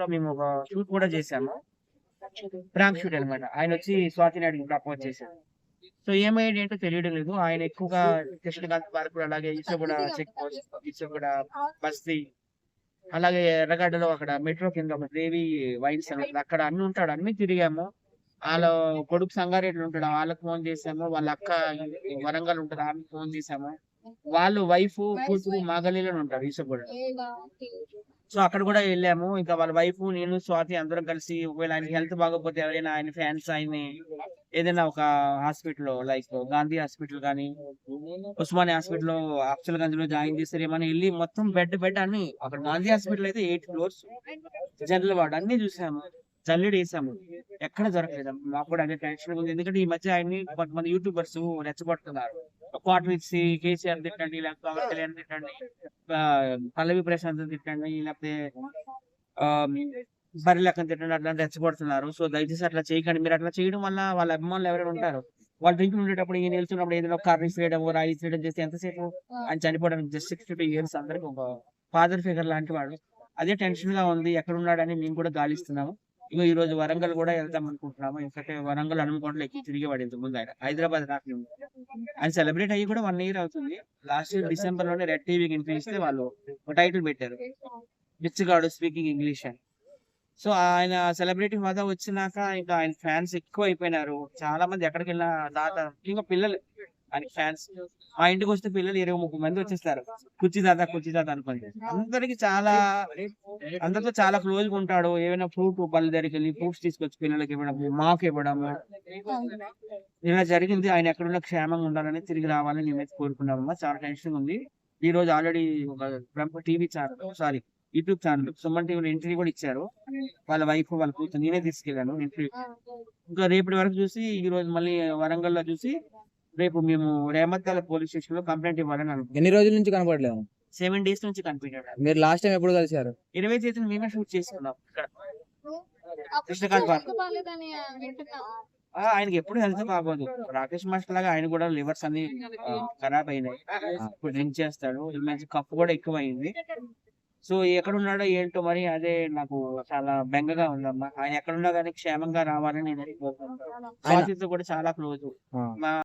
లో మేము ఒక షూట్ కూడా చేసాము ప్రాంక్ షూట్ అన్నమాట. ఆయన వచ్చి స్వాతి నాయుడు ప్రపోజ్ చేశారు. సో ఏమైంది ఏంటో తెలియడం లేదు. ఆయన ఎక్కువగా కృష్ణకాంత్ పార్క్ అలాగే ఇసుగూడ చెక్ పోస్ట్ ఇసుగూడ బస్తీ అలాగే ఎర్రగడ్డలో అక్కడ మెట్రో కింద ఒక దేవి వైన్స్ అని అక్కడ అన్ని ఉంటాడు. అన్ని తిరిగాము. వాళ్ళ కొడుకు సంగారెడ్డి ఉంటాడు. వాళ్ళకి ఫోన్ చేసాము వాళ్ళ అక్క వరంగల్ ఉంటుంది. ఆమెకి ఫోన్ చేసాము వాళ్ళు వైఫ్ కూతురు మాగలిలో ఉంటారు. ఇసుగూడ సో అక్కడ కూడా వెళ్ళాము. ఇంకా వాళ్ళ వైఫ్ నేను స్వాతి అందరం కలిసి ఒకవేళ ఆయన హెల్త్ బాగోకపోతే ఎవరైనా ఆయన ఫ్యాన్స్ ఆయన్ని ఏదైనా ఒక హాస్పిటల్ లైక్ గాంధీ హాస్పిటల్ కానీ ఉస్మాని హాస్పిటల్లో అఫ్సల్ గంజ్లో జాయిన్ చేస్తారేమని వెళ్ళి మొత్తం బెడ్ బెడ్ అన్ని అక్కడ గాంధీ హాస్పిటల్ అయితే ఎయిట్ ఫ్లోర్స్ జనరల్ వార్డ్ అన్ని చూసాము. జల్లెడ వేసాము ఎక్కడ దొరకలేదు మాకు కూడా అదే టెన్షన్ ఉంది. ఎందుకంటే ఈ మధ్య ఆయన్ని కొంతమంది యూట్యూబర్స్ రెచ్చగొడుతున్నారు. క్వార్టర్ ఇచ్చి కేసీఆర్ తిట్టండి లేకపోతే కళ్యాణ్ తిట్టండి పల్లవి ప్రశాంత్ తిట్టండి లేకపోతే ఆ, బరిలెక్కని తిట్టండి అట్లా రెచ్చగొడుతున్నారు. సో దయచేసి అట్లా చేయకండి. మీరు అట్లా చేయడం వల్ల వాళ్ళ అభిమానులు ఎవరైనా ఉంటారు. వాళ్ళు డ్రింక్ ఉండేటప్పుడు ఈయన వెళ్తున్నప్పుడు ఏదైనా ఒక కర్రీ చేయడం రాయి చేయడం చేస్తే ఎంతసేపు ఆయన చనిపోవడానికి జస్ట్ సిక్స్టీ టూ ఇయర్స్ అందరికి ఒక ఫాదర్ ఫిగర్ లాంటి వాడు. అదే టెన్షన్గా ఉంది. ఎక్కడ ఉన్నాడని మేము కూడా గాలిస్తున్నాము. ఇగో ఈ రోజు వరంగల్ కూడా వెళ్దాం అనుకుంటున్నాము. ఎందుకంటే వరంగల్ హనుమకొండలో ఎక్కి తిరిగి వాడు ఇంతకుముందు ఆయన. హైదరాబాద్ రాక ఆయన సెలబ్రేట్ అయ్యి కూడా వన్ ఇయర్ అవుతుంది. లాస్ట్ ఇయర్ డిసెంబర్లోనే రెడ్ టీవీకి ఇంటర్వ్యూ వాళ్ళు ఒక టైటిల్ పెట్టారు. బిచ్చగాడు స్పీకింగ్ ఇంగ్లీష్ అని. సో ఆయన సెలబ్రిటీ హోదా వచ్చినాక ఇంకా ఆయన ఫ్యాన్స్ ఎక్కువ అయిపోయినారు చాలా మంది ఎక్కడికి వెళ్ళినా దాత ఇంకా పిల్లలు ఆయన ఫ్యాన్స్ మా ఇంటికి వస్తే పిల్లలు ఇరవై ముప్పై మంది వచ్చేస్తారు. కుర్చీ దాత కుర్చీ దాత అనుకోండి అందరికి చాలా అందరితో చాలా క్లోజ్గా ఉంటాడు. ఏమైనా ఫ్రూట్ పళ్ళ దగ్గరికి వెళ్ళి ఫ్రూట్స్ తీసుకొచ్చి పిల్లలకి ఇవ్వడం మాకు ఇవ్వడము ఇలా జరిగింది. ఆయన ఎక్కడున్నా క్షేమంగా ఉండాలని తిరిగి రావాలని మేమైతే కోరుకున్నామమ్మా చాలా టెన్షన్ ఉంది. ఈ రోజు ఆల్రెడీ ఒక TV channel sorry YouTube channel Suman టీవీలో ఇంటర్వ్యూ కూడా ఇచ్చారు. వాళ్ళ వైఫ్ వాళ్ళ కూతురు నేనే తీసుకెళ్ళాను. ఇంటర్వ్యూ ఇంకా రేపటి వరకు చూసి ఈ రోజు మళ్ళీ వరంగల్లో చూసి రేపు మేము రేమత్తాల పోలీస్ స్టేషన్లో కంప్లైంట్ ఇవ్వాలని అనుకుంటున్నాం. ఎన్ని రోజుల నుంచి కనపడలేదు సెవెన్ డేస్ నుంచి కనిపించాడు మీరు లాస్ట్ టైం ఎప్పుడు కలిసారు? ఇరవై తేదీన మేమే షూట్ చేసుకున్నాం. ఇక్కడ. కృష్ణకాంత్ పార్క్. ఆ, ఆయనకి ఎప్పుడు హెల్త్ బాగోదు. రాకేష్ మాస్టర్ లాగా ఆయన కూడా లివర్స్ అన్ని ఖరాబ్ అయినాయి. ఇప్పుడు డ్రింక్ చేస్తాడు. ఈ మధ్య కప్పు కూడా ఎక్కువ అయింది సో ఎక్కడ ఉన్నాడో ఏంటో మరి అదే నాకు చాలా బెంగగా ఉందమ్మా. ఆయన ఎక్కడున్నా కానీ క్షేమంగా రావాలని నేను కోరుకుంటున్నాను. స్వాతితో కూడా చాలా క్లోజ్. ఆ. మా